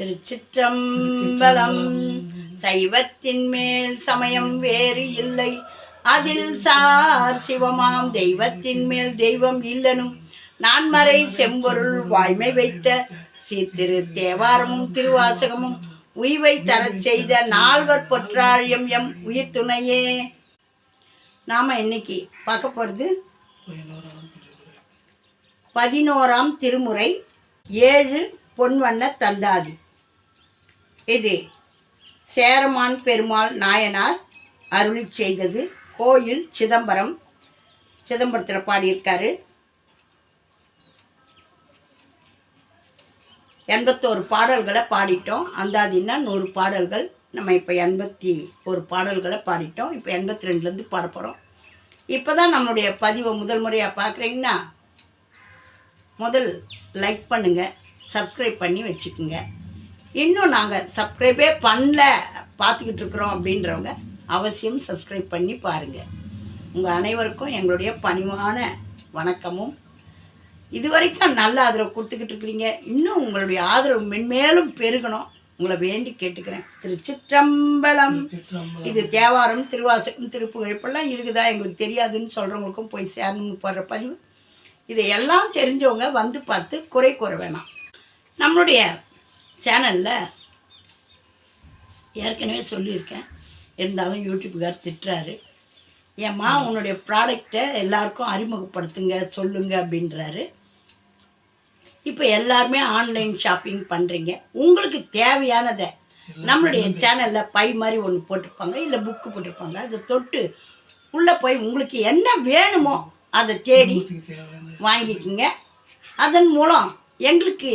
திருச்சிற்றம்பலம். சைவத்தின் மேல் சமயம் வேறு இல்லை. அதில் சார் சிவமாம் தெய்வத்தின் மேல் தெய்வம் இல்லனும். நான்மறை செம்பொருள் வாய்மை வைத்த சீர்திரு தேவாரமும் திருவாசகமும் உய்வை தரச் செய்த நால்வர் பொற்றாழியம் எம் உயிர் துணையே நாம இன்னைக்கு பார்க்க போகிறது பதினோராம் திருமுறை ஏழு பொன்வண்ண தந்தாதி. இது சேரமான் பெருமாள் நாயனார் அருளி செய்தது. கோயில் சிதம்பரம். சிதம்பரத்தில் பாடியிருக்காரு. எண்பத்தோரு பாடல்களை பாடிட்டோம். அந்தாதின்னா நூறு பாடல்கள். நம்ம இப்போ எண்பத்தி ஒரு பாடல்களை பாடிட்டோம். இப்போ எண்பத்தி ரெண்டுலேருந்து பாட போகிறோம் இப்போ தான் நம்மளுடைய பதிவை முதல் முறையாக பார்க்குறீங்கன்னா முதல் லைக் பண்ணுங்கள் சப்ஸ்கிரைப் பண்ணி வச்சுக்கோங்க. இன்னும் நாங்கள் சப்ஸ்கிரைபே பண்ணல பார்த்துக்கிட்டு இருக்கிறோம் அப்படின்றவங்க அவசியம் சப்ஸ்கிரைப் பண்ணி பாருங்கள் உங்கள் அனைவருக்கும் எங்களுடைய பணிவான வணக்கமும். இது வரைக்கும் நல்ல ஆதரவு கொடுத்துக்கிட்டு இருக்கிறீங்க. இன்னும் உங்களுடைய ஆதரவு மென்மேலும் பெருகணும். உங்களை வேண்டி கேட்டுக்கிறேன். திருச்சிற்றம்பலம். இது தேவாரம் திருவாசகம் திருப்புகழ் இப்பெல்லாம் இருக்குதா? எங்களுக்கு தெரியாதுன்னு சொல்கிறவங்களுக்கும் போய் சேரணும்னு போடுற பதிவு. இதை எல்லாம் தெரிஞ்சவங்க வந்து பார்த்து குறை கூற வேணாம். நம்மளுடைய சேனலில் ஏற்கனவே சொல்லியிருக்கேன். இருந்தாலும் யூடியூப்புக்கார் திட்டுறாரு. ஏம்மா உன்னுடைய ப்ராடக்டை எல்லாருக்கும் அறிமுகப்படுத்துங்க சொல்லுங்க அப்படின்றாரு. இப்போ எல்லாருமே ஆன்லைன் ஷாப்பிங் பண்ணுறீங்க உங்களுக்கு தேவையானதை நம்மளுடைய சேனலில் பை மாதிரி ஒன்று போட்டிருப்பாங்க இல்லை புக்கு போட்டிருப்பாங்க. அதை தொட்டு உள்ளே போய் உங்களுக்கு என்ன வேணுமோ அதை தேடி வாங்கிக்கோங்க. அதன் மூலம் எங்களுக்கு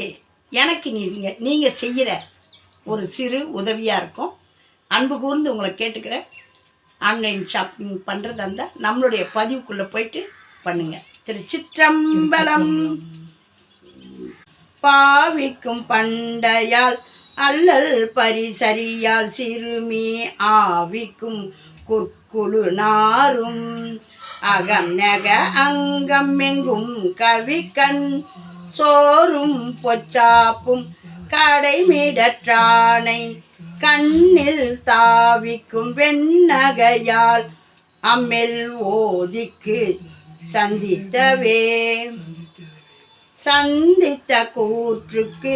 எனக்கு நீங்கள் நீங்கள் செய்கிற ஒரு சிறு உதவியாக இருக்கும். அன்பு கூர்ந்து உங்களை கேட்டுக்கிறேன். ஆன்லைன் ஷாப்பிங் பண்ணுறதா இருந்தால் நம்மளுடைய பதிவுக்குள்ளே போயிட்டு பண்ணுங்கள் திருச்சிற்றம்பலம். பாவிக்கும் பண்டையால் அல்லல் பரிசரியால் சிறுமி ஆவிக்கும் குற்குழு நாரும். அகம் நக அங்கம் எங்கும் கவிக்கண் சோறும் பொச்சாப்பும் கடைமிடற்றானை கண்ணில் தாவிக்கும் வெண்ணகையால் அம்மெல் ஓதிக்கு சந்தித்தவே. சந்தித்த கூற்றுக்கு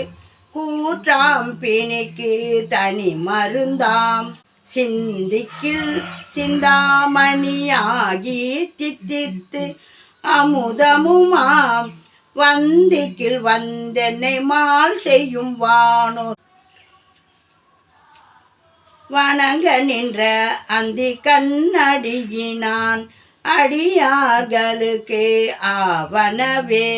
கூற்றாம் பிணிக்கு தனி மருந்தாம். சிந்திக்கில் சிந்தாமணியாகி தித்தித்து அமுதமுமாம். வந்திக்கில் வந்தென்னை மால் செய்யும் வானோர். வணங்க நின்ற அந்தி கண்ணடியினான் அடியார்களுக்கு ஆவனவே.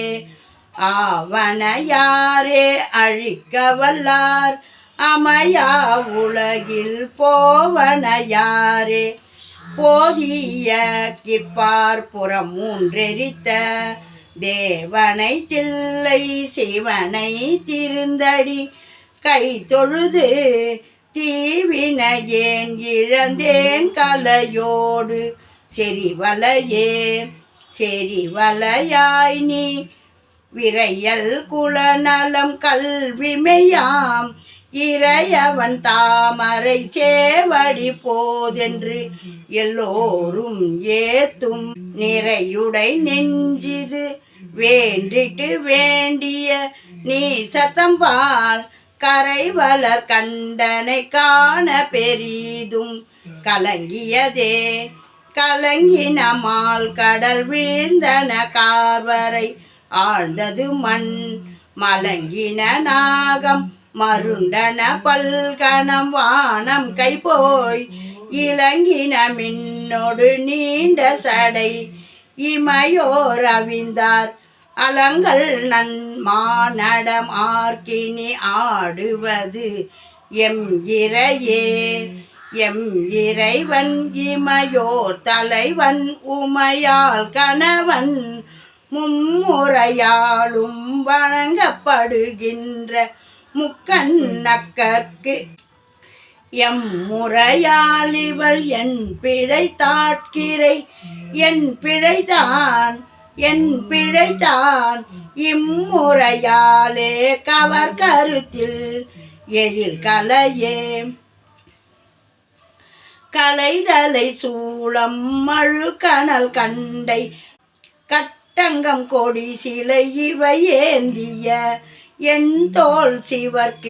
ஆவன யாரே அழிக்க வல்லார் அமையா உலகில் போவன யாரே போதிய கிப்பார் புறம் மூன்றெரித்த தேவனை தில்லை சிவனை திருந்தடி. கை தொழுது தீவினையேன் இழந்தேன் கலையோடு. செறிவலையே செறிவலையாய் நீ. விரையல் குலநலம் கல்விமையாம் இறையவன் தாமரை சேவடி போதென்று எல்லோரும் ஏத்தும் நிறையுடை நெஞ்சிது. வேண்டிட்டு வேண்டிய நீ சத்தம்பால் கரை வளர் கண்டனை காண பெரிதும் கலங்கியதே. கலங்கினமால் கடல் வீழ்ந்தன கார்வரை ஆழ்ந்தது மண் மலங்கின நாகம் மருண்டன பல்கணம் வானம் கை போய் இளங்கின மின்னொடு நீண்ட சடை. இமையோர் அவிந்தார் அலங்கள் நன் மானடம் ஆடுவது. எம் இறையே எம் இறைவன் இமையோர் தலைவன் உமையால் கணவன் மும்முறையாலும் வணங்கப்படுகின்ற முக்கண்ணக்கற்கு. எம் முறையால் இவள் என் பிழை தாட்கிறை என் பிழைதான் என் பிழைதான். இம்முறையாலே கவர் கருத்தில் எழில் கலையே. கலைதலை சூளம் மழு கனல் கண்டை. கட்டங்கம் கொடி சிலை இவை ஏந்திய என் தோல் சிவர்க்கு.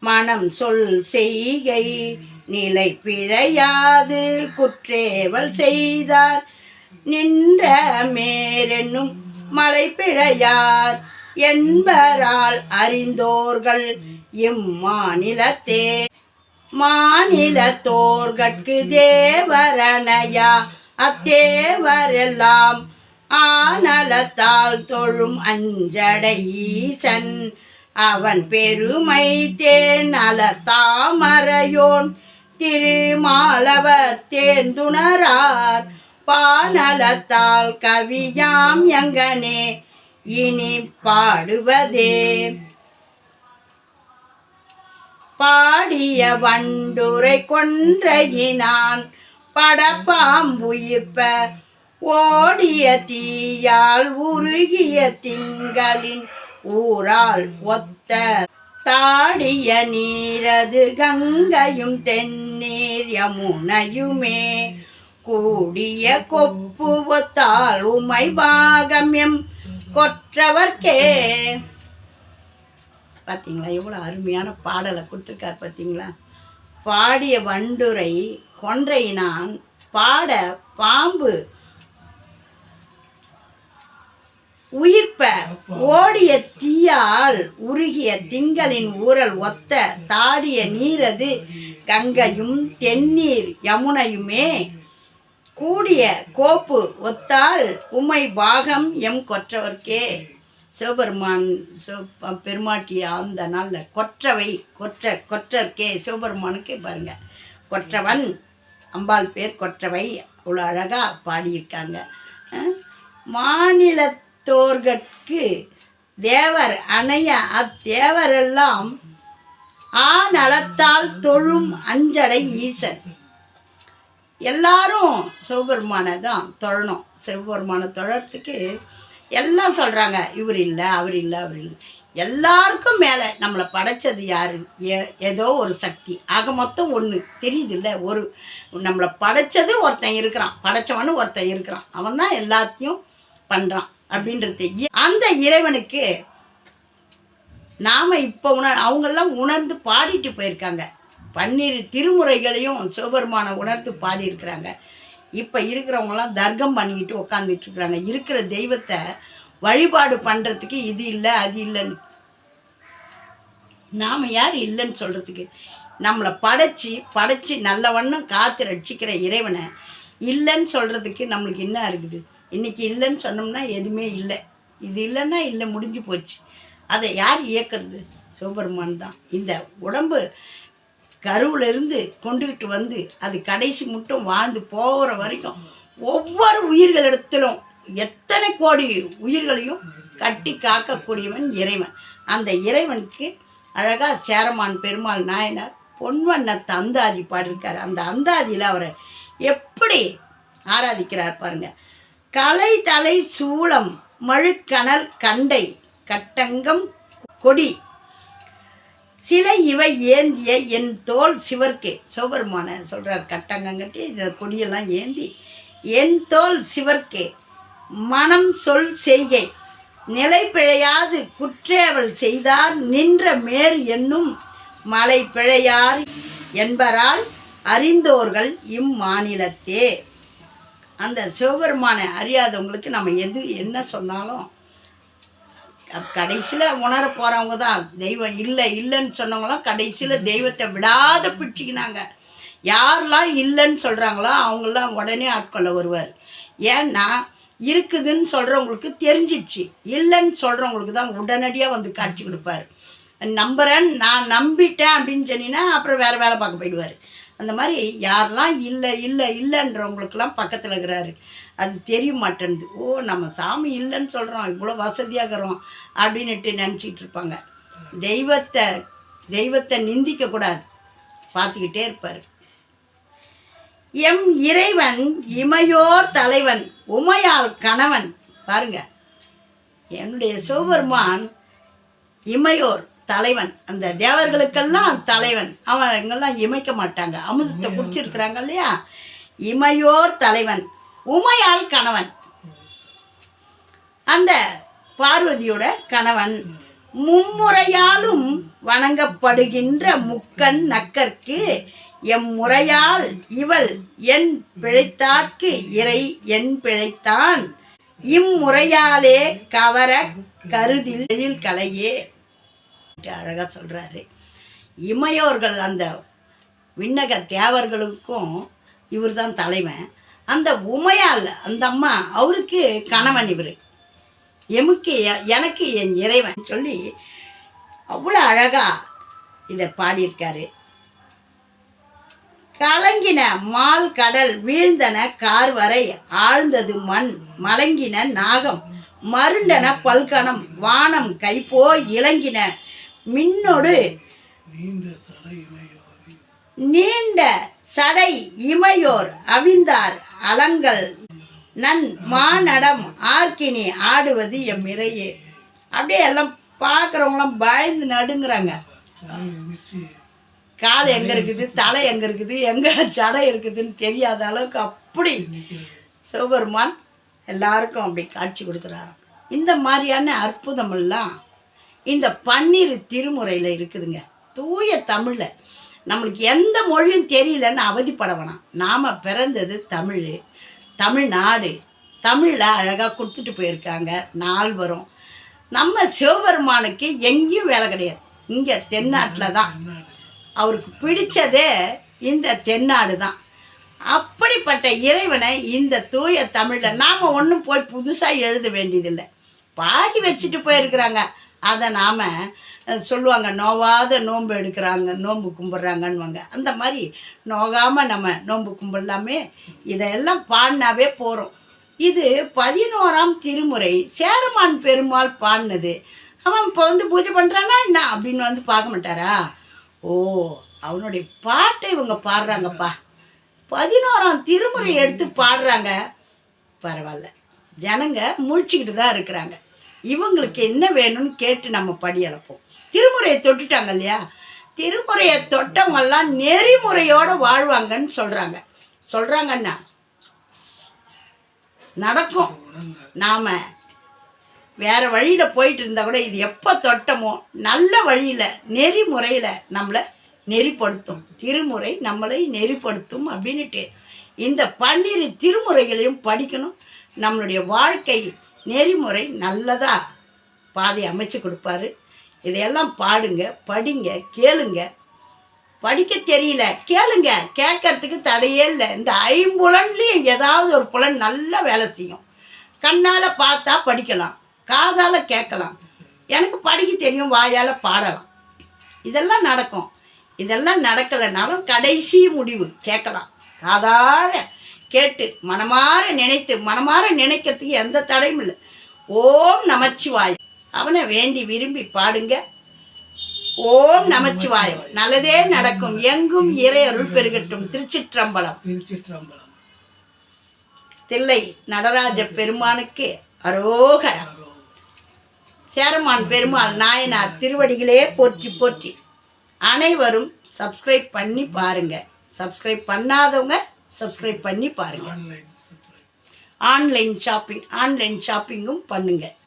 மனம் சொல் செய்கை நிலை பிழையாது குற்றேவல் செய்தார். நின்ற மேரென்னும் மலை பிழையார். என்பரால் அறிந்தோர்கள் இம்மாநிலத்தே. மாநிலத்தோர்கட்கு தேவரணையா? அத்தேவரெல்லாம் ஆனலத்தால் தொழும் அஞ்சடை ஈசன். அவன் பெருமை தேன் தாமரையோன் திருமாலவர் தேர்ந்துணரார். பானலத்தால் கவியாம் எங்கனே. இனி பாடுவதே. பாடிய வண்டுரை கொன்றையினான். படப்பாம்புயிர்ப்ப ஓடிய தீயால் உருகிய திங்களின் ஊரால் ஒத்த தாடிய நீரது கங்கையும் தென்னீர் யமுனையுமே. கூடிய கொப்பு ஒத்தால் உமை பாகம்யம் கொற்றவர்க்கே. பார்த்தீங்களா எவ்வளோ அருமையான பாடலை கொடுத்துருக்கார் பார்த்தீங்களா பாடிய வண்டுரை கொன்றையினான் பாட பாம்பு உயிர்ப்ப ஓடிய தீயால் உருகிய திங்களின் ஊரல் ஒத்த தாடிய நீரது கங்கையும் தென்னீர் யமுனையுமே. கூடிய கோப்பு ஒத்தால் உமை பாகம் எம் கொற்றவர்க்கே. சிவபெருமான் சிவ பெருமாட்டி அந்த நாளில் கொற்றவை கொற்ற கொற்றற்கே சிவபெருமானுக்கு பாருங்க. கொற்றவன் அம்பாள் பேர் கொற்றவை. அவ்வளோ அழகாக பாடியிருக்காங்க. அஹ், மாநிலத்தோர்கட்கு தேவர் அணைய அத்தேவரெல்லாம் ஆ நலத்தால் தொழும் அஞ்சடை ஈசன். எல்லாரும் சிவபெருமானை தான் தொழணும். சிவபெருமானை தொழறதுக்கு எல்லாம் சொல்கிறாங்க இவர் இல்லை அவர் இல்லை அவர் இல்லை. எல்லாருக்கும் மேலே நம்மளை படைச்சது யார்? ஏ ஏதோ ஒரு சக்தி. ஆக மொத்தம் ஒன்று தெரியுதுல்ல? ஒரு நம்மளை படைச்சது ஒருத்தன் இருக்கிறான். படைச்சவனு ஒருத்தன் இருக்கிறான். அவன் தான் எல்லாத்தையும் பண்ணுறான் அப்படின்றது இ- அந்த இறைவனுக்கு நாம் இப்போ உணர் அவங்கெல்லாம் உணர்ந்து பாடிட்டு போயிருக்காங்க. பன்னிரு திருமுறைகளையும் சிவபெருமானை உணர்ந்து பாடியிருக்கிறாங்க. இப்போ இருக்கிறவங்களாம் தர்க்கம் பண்ணிக்கிட்டு உட்காந்துட்டு இருக்கிறாங்க இருக்கிற தெய்வத்தை வழிபாடு பண்ணுறதுக்கு இது இல்லை அது இல்லைன்னு. நாம் யார் இல்லைன்னு சொல்கிறதுக்கு நம்மளை படைச்சி படைச்சி நல்ல வண்ணம் காத்து ரட்சிக்கிற இறைவனை இல்லைன்னு சொல்கிறதுக்கு நம்மளுக்கு என்ன இருக்குது? இன்றைக்கி இல்லைன்னு சொன்னோம்னா எதுவுமே இல்லை. இது இல்லைன்னா இல்லை முடிஞ்சு போச்சு. அதை யார் இயக்கிறது? சிவபெருமான் தான். இந்த உடம்பு கருவிலிருந்து கொண்டுக்கிட்டு கொண்டுகிட்டு வந்து அது கடைசி மட்டும் வாழ்ந்து போகிற வரைக்கும் ஒவ்வொரு உயிர்களிடத்திலும் எத்தனை கோடி உயிர்களையும் கட்டி காக்கக்கூடியவன் இறைவன். அந்த இறைவனுக்கு அழகாக சேரமான் பெருமாள் நாயனார் பொன்வண்ணத்தை அந்தாதி பாடியிருக்கார். அந்த அந்தாதியில் அவரை எப்படி ஆராதிக்கிறார் பாருங்கள் கலை தலை சூளம் மழுக்கணல் கண்டை கட்டங்கம் கொடி. சிலை இவை ஏந்திய என் தோல் சிவர்க்கே. சிவபெருமான சொல்கிறார் கட்டங்கங்கட்டி இந்த கொடியெல்லாம் ஏந்தி என் தோல் சிவர்க்கே. மனம் சொல் செய்கை. நிலை பிழையாது குற்றேவல் செய்தார். நின்ற மேர் என்னும் மலை பிழையார் என்பரால் அறிந்தோர்கள் இம்மாநிலத்தே. அந்த சிவபெருமானை அறியாதவங்களுக்கு நம்ம எது என்ன சொன்னாலும் கடைசியில் உணர போகிறவங்க தான். தெய்வம் இல்லை இல்லைன்னு சொன்னவங்களாம் கடைசியில் தெய்வத்தை விடாத பிடிச்சிக்கினாங்க. யாரெல்லாம் இல்லைன்னு சொல்கிறாங்களோ அவங்களாம் உடனே ஆட்கொள்ள வருவார். ஏன்னா இருக்குதுன்னு சொல்கிறவங்களுக்கு தெரிஞ்சிடுச்சு. இல்லைன்னு சொல்கிறவங்களுக்கு தான் உடனடியாக வந்து காட்சி கொடுப்பார். நம்புகிறேன் நான் நம்பிட்டேன் அப்படின்னு சொன்னீங்கன்னா அப்புறம் வேறு வேலை பார்க்க போயிடுவார். அந்த மாதிரி யாரெல்லாம் இல்லை இல்லை இல்லைன்றவங்களுக்கெல்லாம் பக்கத்தில் இருக்கிறாரு. அது தெரிய மாட்டேன்து ஓ நம்ம சாமி இல்லைன்னு சொல்கிறோம் இவ்வளோ வசதியாகிறோம் அப்படின்னுட்டு நினச்சிட்டு இருப்பாங்க. தெய்வத்தை தெய்வத்தை நிந்திக்கக்கூடாது பார்த்துக்கிட்டே இருப்பார். எம் இறைவன் இமையோர் தலைவன் உமையால் கணவன். பாருங்க என்னுடைய சிவபெருமான் இமையோர். தலைவன். அந்த தேவர்களுக்கெல்லாம் தலைவன். அவன் எங்கெல்லாம் இமைக்க மாட்டாங்க. அமுதத்தை குடிச்சிருக்கிறாங்க இல்லையா? இமையோர் தலைவன். உமையாள் கணவன். அந்த பார்வதியோட கணவன். மும்முறையாலும் வணங்கப்படுகின்ற முக்கன் நக்கற்கு எம் முறையால் இவள் என் பிழைத்தார்க்கு இறை என் பிழைத்தான். இம்முறையாலே கவர கருதில் எழில் கலையே. அழகாக சொல்கிறாரு இமையோர்கள் அந்த விண்ணக தேவர்களுக்கும் இவர்தான் தலைவன். அந்த உமையால் அந்த அம்மா அவருக்கு கணவன் இவர். எமுக்கு எனக்கு என் இறைவன் சொல்லி அவ்வளோ அழகாக இதை பாடியிருக்காரு. கலங்கின மால் கடல் வீழ்ந்தன கார் வரை ஆழ்ந்தது மண் மலங்கின நாகம். மருண்டன பல்கணம் வானம் கைப்போ இலங்கின மின்னொடு. நீண்ட சடை இணையோரி நீண்ட சடை இமையோர் அவிந்தார் அலங்கள் நன் மானடம் ஆர்க்கினி ஆடுவது எம் இறையே. அப்படியே எல்லாம் பார்க்குறவங்களாம் பயந்து நடுங்குறாங்க. கால் எங்கே இருக்குது தலை எங்கே இருக்குது எங்கே சடை இருக்குதுன்னு தெரியாத அளவுக்கு அப்படி சிவபெருமான் எல்லாருக்கும் அப்படி காட்சி கொடுக்குறாராம். இந்த மாதிரியான அற்புதமெல்லாம் இந்த பன்னிரு திருமுறையில் இருக்குதுங்க. தூய தமிழில். நம்மளுக்கு எந்த மொழியும் தெரியலன்னு அவதிப்பட வேணாம் நாம் பிறந்தது தமிழ் தமிழ்நாடு. தமிழில் அழகாக கொடுத்துட்டு போயிருக்காங்க. நால்வரும் நம்ம சிவபெருமானுக்கு எங்கேயும் வேலை கிடையாது. இங்கே தென்னாட்டில் தான். அவருக்கு பிடிச்சதே இந்த தென்னாடு தான். அப்படிப்பட்ட இறைவனை இந்த தூய தமிழில் நாம் ஒன்றும் போய் புதுசாக எழுத வேண்டியதில்லை. பாடி வச்சுட்டு போயிருக்கிறாங்க. அதை நாம் சொல்லுவாங்க நோவாத நோன்பு எடுக்கிறாங்க நோன்பு கும்பிட்றாங்கன்னுவாங்க. அந்த மாதிரி நோகாமல் நம்ம நோன்பு கும்பிடலாமே. இதையெல்லாம் பாடினாவே போகிறோம் இது பதினோராம் திருமுறை சேரமான் பெருமாள் பாடினது. அவன் இப்போ வந்து பூஜை பண்ணுறானா என்ன அப்படின்னு வந்து பார்க்க மாட்டாரா? ஓ அவனுடைய பாட்டை இவங்க பாடுறாங்கப்பா. பதினோராம் திருமுறை எடுத்து பாடுறாங்க. பரவாயில்ல. ஜனங்க முழிச்சுக்கிட்டு தான் இருக்கிறாங்க. இவங்களுக்கு என்ன வேணும்னு கேட்டு நம்ம படி அளப்போம் திருமுறையை தொட்டுட்டாங்க இல்லையா? திருமுறையை தொட்டவங்கெல்லாம் நெறிமுறையோடு வாழ்வாங்கன்னு சொல்கிறாங்க சொல்கிறாங்கண்ணா நடக்கும். நாம் வேறு வழியில் போயிட்டு இருந்தால் கூட இது எப்போ தொட்டமோ நல்ல வழியில் நெறிமுறையில் நம்மளை நெறிப்படுத்தும். திருமுறை நம்மளை நெறிப்படுத்தும் அப்படின்னுட்டு இந்த பன்னிரு திருமுறைகளையும் படிக்கணும். நம்மளுடைய வாழ்க்கை நெறிமுறை நல்லதாக பாதை அமைச்சு கொடுப்பாரு. இதையெல்லாம் பாடுங்க படிங்க கேளுங்க. படிக்க தெரியல. கேளுங்க. கேட்கறதுக்கு தடையே இல்லை. இந்த ஐம்புலன்லேயும் ஏதாவது ஒரு புலன் நல்லா வேலை செய்யும். கண்ணால் பார்த்தா படிக்கலாம். காதால் கேட்கலாம். எனக்கு படிக்க தெரியும். வாயால் பாடலாம். இதெல்லாம் நடக்கும். இதெல்லாம் நடக்கலைனாலும் கடைசி முடிவு. கேட்கலாம். காதார கேட்டு மனமார நினைத்து மனமார நினைக்கிறதுக்கு எந்த தடையும் இல்லை. ஓம் நமச்சிவாய். அவனை வேண்டி விரும்பி பாடுங்க. ஓம் நமச்சிவாயம் நல்லதே நடக்கும். எங்கும் இறை அருள் பெருகட்டும். திருச்சிற்றம்பலம். திருச்சிற்றம்பலம். தில்லை நடராஜ பெருமானுக்கு அரோகரம். சேரமான் பெருமாள் நாயனார் திருவடிகளே போற்றி போற்றி. அனைவரும் சப்ஸ்கிரைப் பண்ணி பாருங்க. சப்ஸ்கிரைப் பண்ணாதவங்க சப்ஸ்கிரைப் பண்ணி பாருங்க. ஆன்லைன் ஷாப்பிங் ஆன்லைன் ஷாப்பிங்கும் பண்ணுங்க.